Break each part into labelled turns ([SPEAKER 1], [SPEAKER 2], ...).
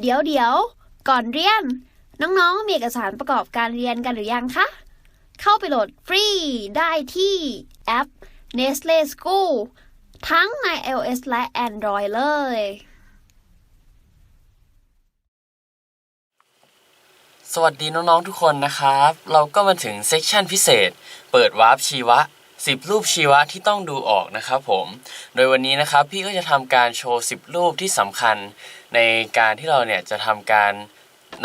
[SPEAKER 1] เดี๋ยวเดี๋ยว ก่อนเรียน น้องๆ มีเอกสารประกอบการเรียนกันหรือยังคะ เข้าไปโหลดฟรีได้ที่แอป Nestle School ทั้งใน iOS และ Android เลย
[SPEAKER 2] สวัสดีน้องๆทุกคนนะครับ เราก็มาถึงเซกชันพิเศษ เปิดวาร์ปชีวะ 10 รูปชีวะที่ต้องดูออกนะครับผม โดยวันนี้นะครับพี่ก็จะทำการโชว์ 10 รูปที่สำคัญ ในการที่เราเนี่ยจะทำการ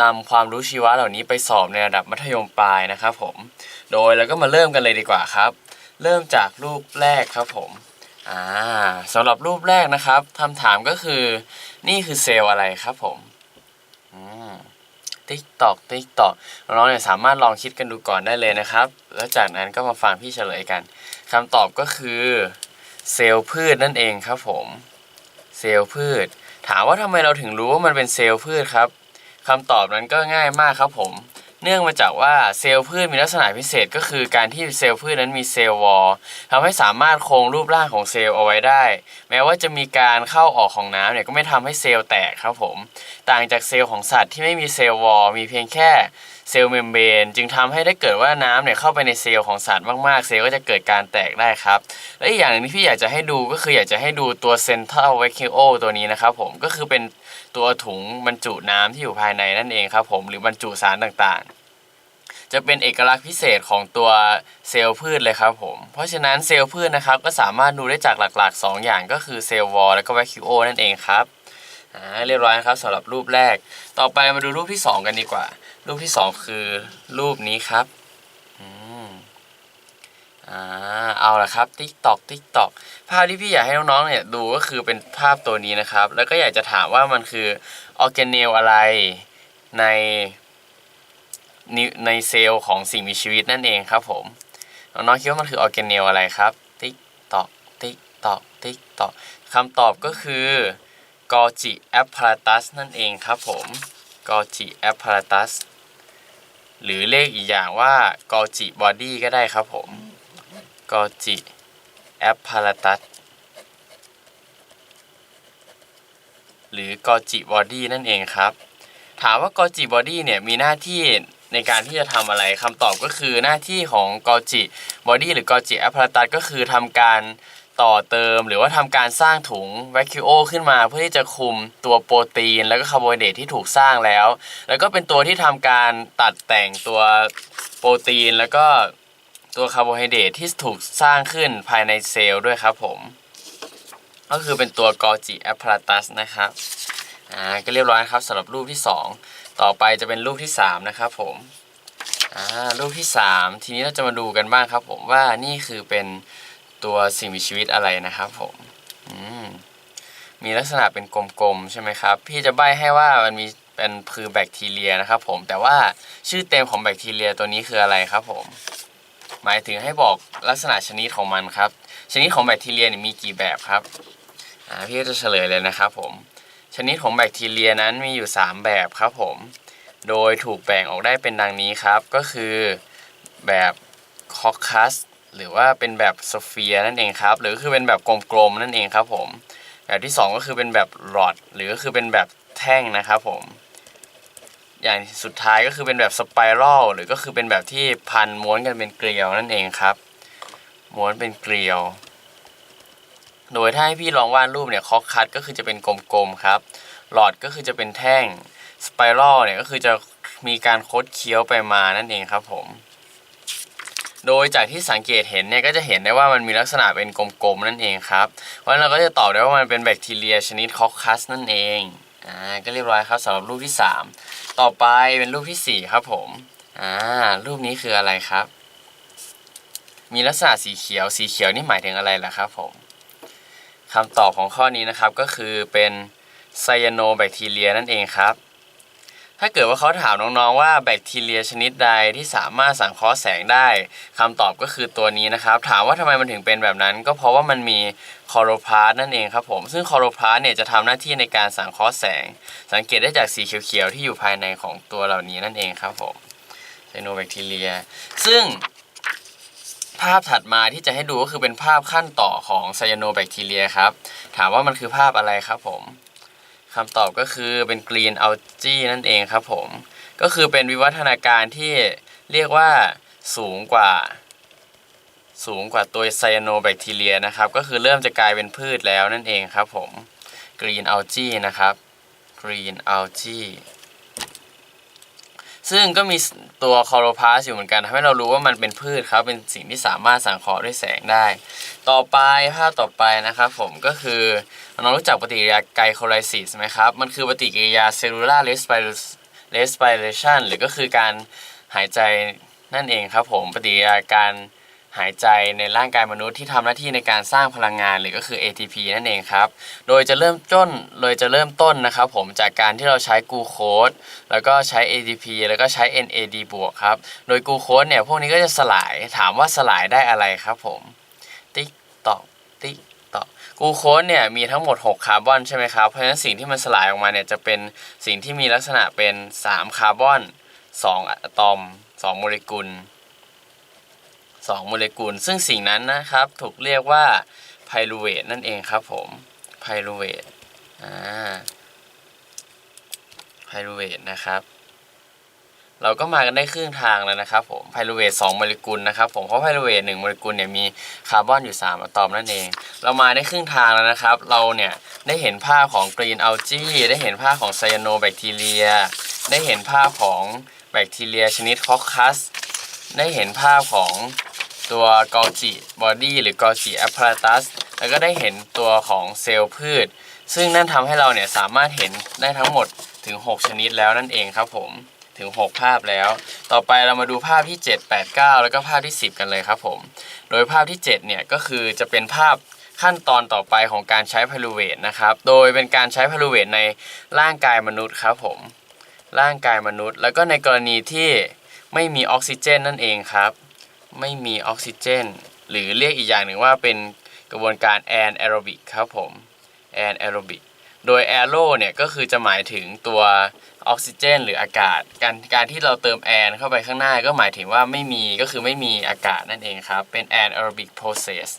[SPEAKER 2] นำความรู้ชีวะเหล่านี้ไปสอบในระดับมัธยมปลายนะครับผม โดยเราก็มาเริ่มกันเลยดีกว่าครับ เริ่มจากรูปแรกครับผมอ่าสำหรับรูปแรกนะครับคำถามก็คือ นี่คือเซลล์อะไรครับผมอืม ติ๊กตอกติ๊กตอกน้องๆเนี่ยสามารถลองคิดกันดูก่อนได้เลยนะครับ แล้วจากนั้นก็มาฟังพี่เฉลยกันคำตอบก็คือเซลล์พืชนั่นเองครับผมเซลล์พืช ถามว่าทำไมเราถึงรู้ว่ามันเป็นเซลล์พืชครับคำตอบนั้นก็ง่ายมากครับผม เนื่องมาจากว่าเซลล์พืชมีลักษณะพิเศษก็คือการที่เซลล์พืชนั้นมีเซลล์วอลทำให้สามารถคงรูปร่างของเซลล์เอาไว้ได้ แม้ว่าจะมีการเข้าออกของน้ำเนี่ยก็ไม่ทำให้เซลล์แตกครับผม ต่างจากเซลล์ของสัตว์ที่ไม่มีเซลล์วอลมีเพียงแค่ เซลล์เมมเบรนจึงทำให้ได้เกิดว่าน้ำเนี่ยเข้าไปในเซลล์ของสัตว์มากๆ เซลล์ก็จะเกิดการแตกได้ครับ และอีกอย่างหนึงที่พี่อยากจะให้ดูก็คืออยากจะให้ดูตัวเซนทรัลไวคิโอตัวนี้นะครับผมก็คือเป็นตัวถุงบรรจุน้ำที่อยู่ภายในนั่นเองครับผมหรือบรรจุสารต่างๆ จะเป็นเอกลักษณ์พิเศษของตัวเซลล์พืชเลยครับผม เพราะฉะนั้นเซลล์พืชนะครับก็สามารถดูได้จากหลักๆ 2 อย่างก็คือเซลล์วอลและก็แวคิโอนั่นเองครับอ่าเรียบร้อยนะครับสำหรับรูปแรก ต่อไปมาดูรูปที่ 2 กันดีกว่า รูปที่2คือรูปนี้ครับอืมอ่าเอาละครับติ๊กตอกติ๊กตอกภาพที่พี่อยากให้น้องๆเนี่ยดูก็คือเป็นภาพตัวนี้นะครับ แล้วก็อยากจะถามว่ามันคือออร์แกเนลอะไรในในเซลล์ของสิ่งมีชีวิตนั่นเองครับผม น้องๆคิดว่ามันคือออร์แกเนลอะไรครับติ๊กตอกติ๊กตอกติ๊กตอกคำตอบก็คือกอจิแอปพาราตัสนั่นเองครับผมกอจิแอปพาราตัส หรือเลขอีกอย่างว่ากอจิบอดี้ก็ได้ครับผมกอจิแอปพาราตัสหรือกอจิบอดี้นั่นเองครับ ถามว่ากอจิบอดี้เนี่ยมีหน้าที่ในการที่จะทำอะไรคำตอบก็คือหน้าที่ของกอจิบอดี้หรือกอจิแอปพาราตัสก็คือทำการ ต่อเติม หรือว่าทำการสร้างถุงแวคิโอขึ้นมา เพื่อที่จะคุมตัวโปรตีน แล้วก็คาร์โบไฮเดรตที่ถูกสร้างแล้ว แล้วก็เป็นตัวที่ทำการตัดแต่งตัวโปรตีน แล้วก็ตัวคาร์โบไฮเดรตที่ถูกสร้างขึ้นภายในเซลล์ด้วยครับผม ก็คือเป็นตัวกอจิแอปพาราตัสนะครับอ่าก็เรียบร้อยครับสำหรับรูปที่ 2 ต่อไปจะเป็นรูปที่ 3 นะครับผมอ่ารูปที่ 3 ทีนี้เราจะมาดูกันบ้างครับผมว่านี่คือเป็น ตัวสิ่งมีชีวิตอะไรนะครับผมอืมมีลักษณะเป็นกลมๆใช่ไหมครับ พี่จะใบให้ว่ามันมีเป็นคือแบคทีเรียนะครับผมแต่ว่าชื่อเต็มของแบคทีเรียตัวนี้คืออะไรครับผม หมายถึงให้บอกลักษณะชนิดของมันครับ ชนิดของแบคทีเรียมีกี่แบบครับพี่จะเฉลยเลยนะครับผม ชนิดของแบคทีเรียนั้นมีอยู่ 3 แบบครับผม โดยถูกแบ่งออกได้เป็นดังนี้ครับ ก็คือแบบคอคัส หรือว่าเป็นแบบโซเฟียนั่นเองครับ หรือคือเป็นแบบกลมๆนั่นเองครับผมแบบที่ 2 ก็คือเป็นแบบหลอดหรือก็คือเป็นแบบแท่งนะครับผม อย่างสุดท้ายก็คือเป็นแบบสไปรัลหรือก็คือเป็นแบบที่พันม้วนกันเป็นเกลียวนั่นเองครับ ม้วนเป็นเกลียว โดยถ้าให้พี่ลองวาดรูปเนี่ยคอกคัตก็คือจะเป็นกลมๆครับ หลอดก็คือจะเป็นแท่งสไปรัลเนี่ยก็คือจะมีการคดเคี้ยวไปมานั่นเองครับผม โดยจากที่สังเกตเห็นเนี่ยก็จะเห็นได้ว่ามันมีลักษณะเป็นกลมๆนั่นเองครับ เพราะฉะนั้นเราก็จะตอบได้ว่ามันเป็นแบคทีเรียชนิดคอคคัสนั่นเอง อ่า ก็เรียบร้อยครับสำหรับรูปที่ 3 ต่อไปเป็นรูปทีสี่ 4 ครับผม อ่า รูปนี้คืออะไรครับ มีลักษณะสีเขียว สีเขียวนี่หมายถึงอะไรล่ะครับผมคำตอบของข้อนี้นะครับก็คือเป็นไซยาโนแบคทีเรียนั่นเองครับ ถ้าเกิดว่าเขาถามน้องๆว่าแบคทีเรียชนิดใดที่สามารถสังเคราะห์แสงได้คำตอบก็คือตัวนี้นะครับ ถามว่าทำไมมันถึงเป็นแบบนั้น ก็เพราะว่ามันมีคอโรพลาสนั่นเองครับผมซึ่งคอโรพลาสเนี่ยจะทำหน้าที่ในการสังเคราะห์แสง สังเกตได้จากสีเขียวๆที่อยู่ภายในของตัวเหล่านี้นั่นเองครับผมไซโนแบคทีเรีย ซึ่งภาพถัดมาที่จะให้ดูก็คือเป็นภาพขั้นต่อของไซโนแบคทีเรียครับ ถามว่ามันคือภาพอะไรครับผม คำตอบก็คือเป็น green algae นั่นเองครับผม ก็คือเป็นวิวัฒนาการที่เรียกว่าสูงกว่า สูงกว่าตัวไซโนแบคทีเรียนะครับ ก็คือเริ่มจะกลายเป็นพืชแล้วนั่นเองครับผม green algae นะครับ green algae ซึ่งก็มีตัวคอโรพาสอยู่เหมือนกันทำให้เรารู้ว่ามันเป็นพืชครับเป็นสิ่งที่สามารถสังเคราะห์ด้วยแสงได้ ต่อไปภาพต่อไปนะครับผมก็คือน้องรู้จักปฏิกิริยาไกลโคไลซิสไหมครับ มันคือปฏิกิริยาเซลลูลาร์เรสปิเรชันหรือก็คือการหายใจนั่นเองครับผมปฏิกิริยาการ หายใจในร่างกายมนุษย์ที่ทำหน้าที่ในการสร้างพลังงานหรือก็คือ ATP นั่นเองครับ โดยจะเริ่มต้นโดยจะเริ่มต้นนะครับผมจากการที่เราใช้กูโคสแล้วก็ใช้ ATP แล้วก็ใช้ NAD บวกครับ โดยกูโคสเนี่ยพวกนี้ก็จะสลายถามว่าสลายได้อะไรครับผมติ๊กตอกติ๊กตอกกูโคสเนี่ยมีทั้งหมด 6 คาร์บอนใช่ไหมครับ เพราะฉะนั้นสิ่งที่มันสลายออกมาเนี่ยจะเป็นสิ่งที่มีลักษณะเป็น 3 คาร์บอน 2 อะตอม 2 โมเลกุล 2 โมเลกุล ซึ่งสิ่งนั้นนะครับถูกเรียกว่าไพรูเวตนั่นเองครับผมไพรูเวตอ่าไพรูเวตนะครับเราก็มากันได้ครึ่งทางแล้วนะครับผมไพรูเวต2โมเลกุลนะครับผมเพราะไพรูเวต1โมเลกุลเนี่ยมีคาร์บอนอยู่ 3 อะตอมนั่นเอง เรามาได้ครึ่งทางแล้วนะครับ เราเนี่ยได้เห็นภาพของกรีนอัลจีได้เห็นภาพของไซยาโนแบคทีเรีย ได้เห็นภาพของแบคทีเรียชนิดคอคคัส ได้เห็นภาพของ ตัวกอจิบอดี้หรือกอจิแอปพาราตัสแล้วก็ได้เห็นตัวของเซลล์พืช ซึ่งนั่นทำให้เราเนี่ยสามารถเห็นได้ทั้งหมดถึง 6 ชนิดแล้วนั่นเองครับผมถึง 6 ภาพแล้ว ต่อไปเรามาดูภาพที่ 7 8 9 แล้วก็ภาพที่ 10 กันเลยครับผม โดยภาพที่ 7 เนี่ยก็คือจะเป็นภาพขั้นตอนต่อไปของการใช้พาลูเวตนะครับ โดยเป็นการใช้พาลูเวตในร่างกายมนุษย์ครับผม ร่างกายมนุษย์ แล้วก็ในกรณีที่ไม่มีออกซิเจนนั่นเองครับ ไม่มีออกซิเจน หรือเรียกอีกอย่างหนึ่งว่าเป็นกระบวนการแอนแอโรบิกครับผมแอนแอโรบิกโดยแอโรเนี่ยก็คือจะหมายถึงตัวออกซิเจน หรืออากาศ การการที่เราเติมแอนเข้าไปข้างหน้าก็หมายถึงว่าไม่มีก็คือไม่มีอากาศนั่นเองครับเป็นแอนแอโรบิกโปรเซส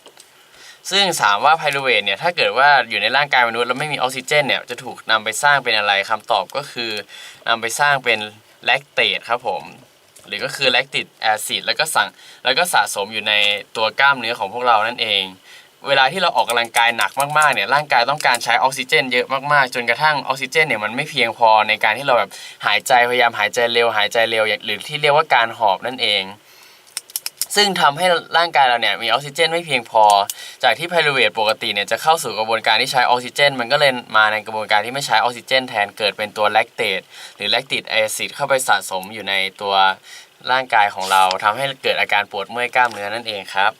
[SPEAKER 2] ซึ่งถามว่าไพรูเวทเนี่ยถ้าเกิดว่าอยู่ในร่างกายมนุษย์แล้วไม่มีออกซิเจนเนี่ยจะถูกนำไปสร้างเป็นอะไรคำตอบก็คือนำไปสร้างเป็นแลคเตตครับผม หรือก็คือแลคติกแอซิดแล้วก็สั่งแล้วก็สะสมอยู่ในตัวกล้ามเนื้อของพวกเรานั่นเอง เวลาที่เราออกกำลังกายหนักมากๆเนี่ยร่างกายต้องการใช้ออกซิเจนเยอะมากๆ จนกระทั่งออกซิเจนเนี่ยมันไม่เพียงพอในการที่เราแบบหายใจพยายามหายใจเร็วหายใจเร็วหรือที่เรียกว่าการหอบนั่นเอง ซึ่งทำให้ร่างกายเราเนี่ยมีออกซิเจนไม่เพียงพอ จากที่ไพรูเวทปกติเนี่ยจะเข้าสู่กระบวนการที่ใช้ออกซิเจน มันก็เลยมาในกระบวนการที่ไม่ใช้ออกซิเจน แทนเกิดเป็นตัวแลคเตตหรือแลคติกแอซิดเข้าไปสะสมอยู่ในตัวร่างกายของเราทำให้เกิดอาการปวดเมื่อยกล้ามเนื้อนั่นเองครับ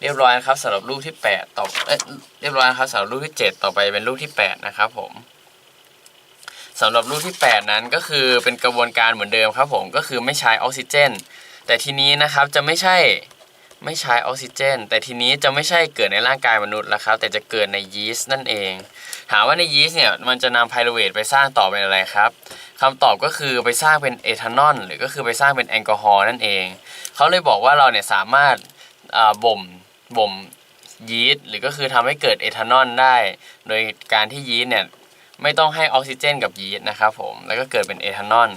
[SPEAKER 2] เรียบร้อยนะครับสำหรับรูปที่ 8 ต่อเอ้ยเรียบร้อยนะครับสำหรับรูปที่ 7 ต่อไปเป็นรูปที่ 8 นะครับผมสำหรับรูปที่ 8 นั้นก็คือเป็นกระบวนการเหมือนเดิมครับผมก็คือไม่ใช้ออกซิเจน แต่ทีนี้นะครับจะไม่ใช่ไม่ใช้ออกซิเจน แต่ทีนี้จะไม่ใช่เกิดในร่างกายมนุษย์แล้วครับ แต่จะเกิดในยีสต์นั่นเอง ถามว่าในยีสต์เนี่ยมันจะนำไพรูเวทไปสร้างต่อเป็นอะไรครับคำตอบก็คือไปสร้างเป็นเอทานอลหรือก็คือไปสร้างเป็นแอลกอฮอล์นั่นเอง เขาเลยบอกว่าเราเนี่ยสามารถบ่มบ่มยีสต์หรือก็คือทำให้เกิดเอทานอลได้ โดยการที่ยีสต์เนี่ยไม่ต้องให้ออกซิเจนกับยีสต์นะครับผมแล้วก็เกิดเป็นเอทานอล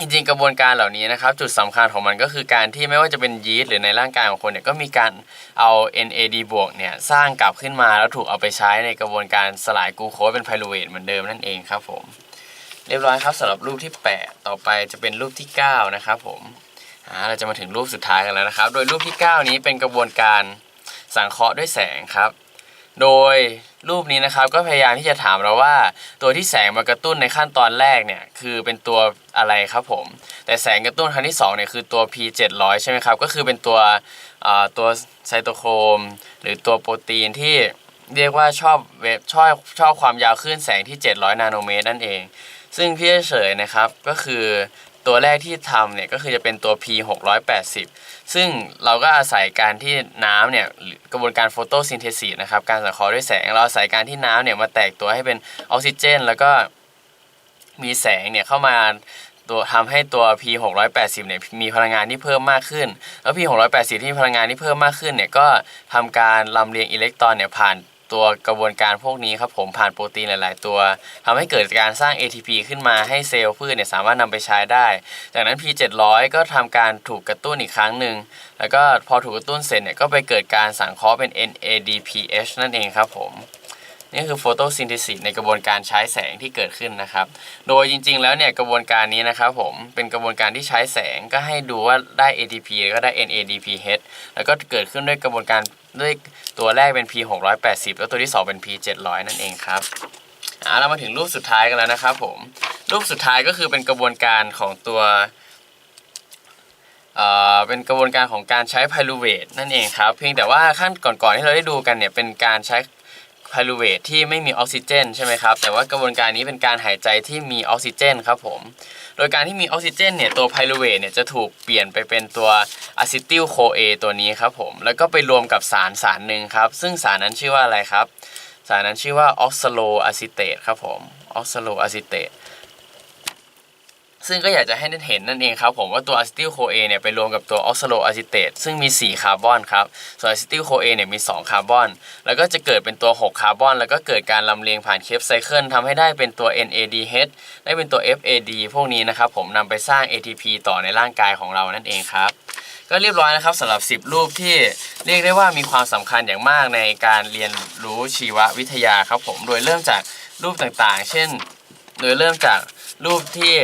[SPEAKER 2] จริงๆกระบวนการเหล่านี้นะครับจุดสำคัญของมันก็คือการที่ไม่ว่าจะเป็นยีสต์หรือในร่างกายของคนเนี่ยก็มีการเอา NAD บวกเนี่ยสร้างกลับขึ้นมาแล้วถูกเอาไปใช้ในกระบวนการสลายกลูโคสเป็นไพรูเวทเหมือนเดิมนั่นเองครับผมเรียบร้อยครับสำหรับรูปที่ 8 ต่อไปจะเป็นรูปที่ 9 นะครับผมเราจะมาถึงรูปสุดท้ายกันแล้วนะครับ โดยรูปที่ 9 นี้เป็นกระบวนการสังเคราะห์ด้วยแสงครับ โดย รูปนี้นะครับก็พยายามที่จะถามเราว่า ตัวที่แสงมากระตุ้นในขั้นตอนแรกเนี่ยคือเป็นตัวอะไรครับผม แต่แสงกระตุ้นครั้งที่2เนี่ยคือตัว P700 ใช่ไหมครับ ก็คือเป็นตัวตัวไซโตโครม หรือตัวโปรตีนที่เรียกว่าชอบเวฟชอบชอบความยาวคลื่นแสงที่ 700 นาโนเมตรนั่นเอง ซึ่งพี่เฉยนะครับก็คือ ตัวแรกที่ทำเนี่ยก็คือจะเป็นตัว P680 ซึ่งเราก็อาศัยการที่น้ำเนี่ยกระบวนการโฟโตซินเทซิสนะครับการสังเคราะห์ด้วยแสง เราอาศัยการที่น้ำเนี่ยมาแตกตัวให้เป็นออกซิเจน แล้วก็มีแสงเนี่ยเข้ามาตัวทำให้ตัว P680 เนี่ยมีพลังงานที่เพิ่มมากขึ้น แล้ว P680 ที่มีพลังงานที่เพิ่มมากขึ้นเนี่ยก็ทำการลำเลียงอิเล็กตรอนเนี่ยผ่าน ตัวกระบวนการพวกนี้ครับผมผ่านโปรตีนหลาย ๆ ตัวทำให้เกิดการสร้าง ATP ขึ้นมาให้เซลล์พืชเนี่ยสามารถนำไปใช้ได้ จากนั้น P700 ก็ทำการถูกกระตุ้นอีกครั้งหนึ่งแล้วก็พอถูกกระตุ้นเสร็จเนี่ยก็ไปเกิดการสังเคราะห์เป็น NADPH นั่นเองครับผม นี่คือโฟโตซินเทซิสในกระบวนการใช้แสงที่เกิดขึ้นนะครับ โดยจริง ๆ แล้วเนี่ยกระบวนการนี้นะครับผมเป็นกระบวนการที่ใช้แสงก็ให้ดูว่าได้ ATP แล้วก็ได้ NADPH แล้วก็เกิดขึ้นด้วยกระบวนการด้วยตัวแรกเป็น P680 แล้วตัวที่ 2 เป็น P700 นั่นเองครับอ่าเรามาถึงรูปสุดท้ายกันแล้วนะครับผมรูปสุดท้ายก็คือเป็นกระบวนการของตัวเอ่อเป็นกระบวนการของการใช้ไพรูเวทนั่นเองครับ เพียงแต่ว่าขั้นก่อนๆที่เราได้ดูกันเนี่ยเป็นการใช้ ไพลูเวทที่ไม่มีออกซิเจนใช่ไหมครับ แต่ว่ากระบวนการนี้เป็นการหายใจที่มีออกซิเจนครับผม โดยการที่มีออกซิเจนเนี่ยตัวไพลูเวทเนี่ยจะถูกเปลี่ยนไปเป็นตัวอะซิติลโคเอตัวนี้ครับผม แล้วก็ไปรวมกับสารสารหนึ่งครับ ซึ่งสารนั้นชื่อว่าอะไรครับ สารนั้นชื่อว่าออกซาโลอะซิเตตครับผมออกซาโลอะซิเตต ซึ่งก็อยากจะให้เห็นนั่นเองครับผมว่าตัวอะซิติลโคเอเนี่ยไปรวมกับตัวออกซาโลอะซิเตตซึ่งมี 4 คาร์บอนครับ ส่วนอะซิติลโคเอเนี่ยมี 2 คาร์บอน แล้วก็จะเกิดเป็นตัว 6 คาร์บอน แล้วก็เกิดการลำเลียงผ่านเคปไซเคิลทำให้ได้เป็นตัว NADH ได้เป็นตัว FAD พวกนี้นะครับผมนำไปสร้าง ATP ต่อในร่างกายของเรานั่นเองครับก็เรียบร้อยนะครับสำหรับ 10 รูปที่เรียกได้ว่ามีความสำคัญอย่างมากในการเรียนรู้ชีววิทยาครับผมโดยเริ่มจากรูปต่างๆ เช่น โดยเริ่มจากรูปที่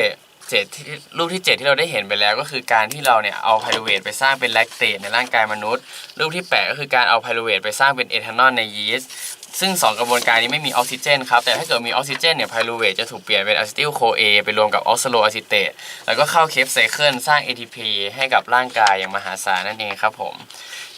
[SPEAKER 2] เจ็ดที่รูปที่ 7 ที่เราได้เห็นไปแล้ว ก็คือการที่เราเนี่ยเอาไพรูเวตไปสร้างเป็นแลคเตตในร่างกายมนุษย์ รูปที่ 8 ก็คือการเอาไพรูเวตไปสร้างเป็นเอทานอลในยีสต์ ซึ่ง 2 กระบวนการนี้ไม่มีออกซิเจนครับ แต่ถ้าเกิดมีออกซิเจนเนี่ยไพรูเวทจะถูกเปลี่ยนเป็นอะซิติลโคเอไปรวมกับออกซโลอะซิเตตแล้วก็เข้าเคปไซเคิลสร้าง ATP ให้กับร่างกายอย่างมหาศาลนั่นเองครับผม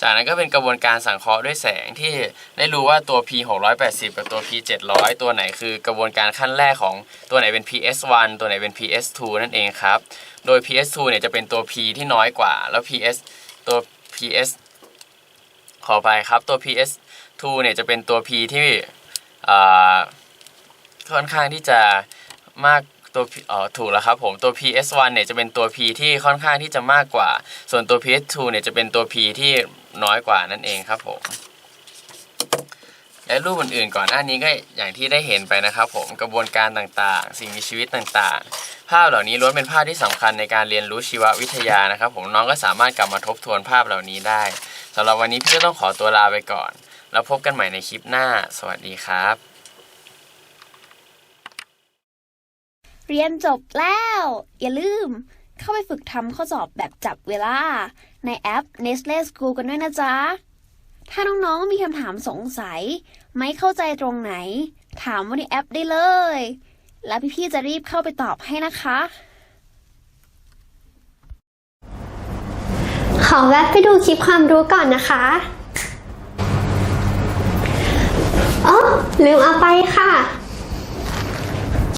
[SPEAKER 2] จากนั้นก็เป็นกระบวนการสังเคราะห์ด้วยแสงที่ได้รู้ว่าตัว P 680กับตัว P 700ตัวไหนคือกระบวนการขั้นแรกของตัวไหนเป็น PS1 ตัวไหนเป็น PS2 นั่นเองครับ โดย PS2 เนี่ยจะเป็นตัว P ที่น้อยกว่า แล้ว PS ตัว PS ขอไปครับตัว PS2 เนี่ยจะเป็นตัว P ที่ค่อนข้างที่จะมากตัวอ๋อถูกแล้วครับผมตัว PS1 เนี่ยจะเป็นตัว P ที่ค่อนข้างที่จะมากกว่า ส่วนตัว PS2 เนี่ยจะเป็นตัว P ที่น้อยกว่านั่นเองครับผมและรูปอื่นๆก่อนหน้านี้ก็อย่างที่ได้เห็นไปนะครับผมกระบวนการต่างๆ สิ่งมีชีวิตต่างๆ ภาพเหล่านี้ล้วนเป็นภาพที่สำคัญในการเรียนรู้ชีววิทยานะครับ ผมน้องก็สามารถกลับมาทบทวนภาพเหล่านี้ได้สำหรับวันนี้พี่ก็ต้องขอตัวลาไปก่อน แล้วพบกันใหม่ในคลิปหน้า สวัสดีครับ
[SPEAKER 1] เรียนจบแล้ว อย่าลืม เข้าไปฝึกทำข้อสอบแบบจับเวลา ในแอป Nestle School กันด้วยนะจ๊ะ ถ้าน้องๆ มีคำถามสงสัย ไม่เข้าใจตรงไหน ถามว่าในแอปได้เลย แล้วพี่ๆ จะรีบเข้าไปตอบให้นะคะ
[SPEAKER 3] ขอแวะไปดูคลิปความรู้ก่อนนะคะ อ๋อลืมเอาไปค่ะ